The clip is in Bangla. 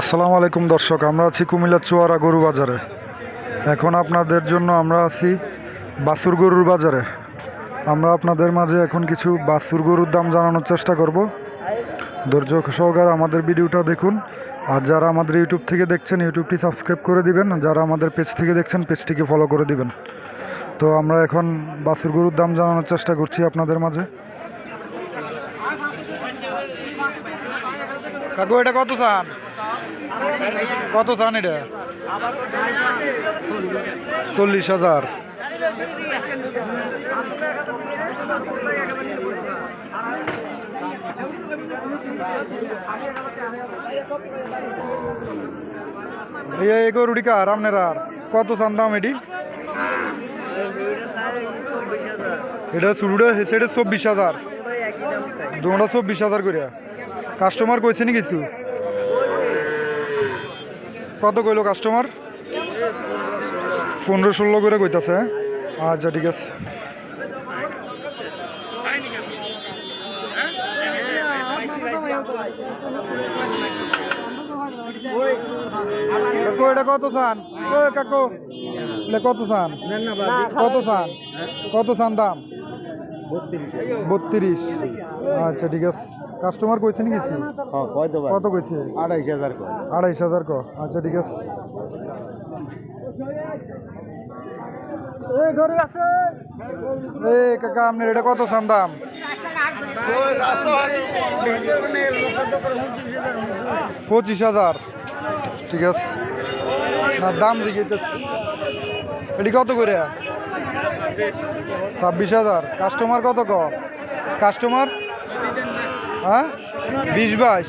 আসসালামু আলাইকুম দর্শক, আমরা আছি কুমিল্লা চুয়ারা গরু বাজারে। এখন আপনাদের জন্য আমরা আছি বাসুর গরুর বাজারে। আমরা আপনাদের মাঝে এখন কিছু বাসুর গরুর দাম জানানোর চেষ্টা করব। ধৈর্য সহকারে আমাদের ভিডিওটা দেখুন। আর যারা আমাদের ইউটিউব থেকে দেখছেন, ইউটিউবটি সাবস্ক্রাইব করে দিবেন। যারা আমাদের পেজ থেকে দেখছেন, পেজটিকে ফলো করে দিবেন। তো আমরা এখন বাসুর গরুর দাম জানানোর চেষ্টা করছি আপনাদের মাঝে। কাকু এটা কত চান কত চান এটা? চল্লিশ হাজার। এই গরুটি কার? আপনার আর? কত চান দাম এটি? এটা শুরুটা সেটা চব্বিশ হাজার। দুটা চব্বিশ হাজার করে কাস্টমার কইছে নি কিছু? কত কইলো কাস্টমার পনেরো ষোলো করে কইতাছে হ্যাঁ? আচ্ছা ঠিক আছে। কাকু, এটা কত ও কাকু কত চান? কত চান? কত চান দাম? বত্রিশ। আচ্ছা ঠিক আছে। কাস্টমার কইছে নি কিছু? কত কইছে? আড়াইশ হাজার আড়াইশ হাজার ক আচ্ছা ঠিক আছে। এই কাকা আপনার এটা কত চান দাম? পঁচিশ হাজার। ঠিক আছে। না দাম জিজ্ঞেস এটি কত করে ছাব্বিশ হাজার। কাস্টমার কত ক? কাস্টমার হ্যাঁ? বিশ বাইশ।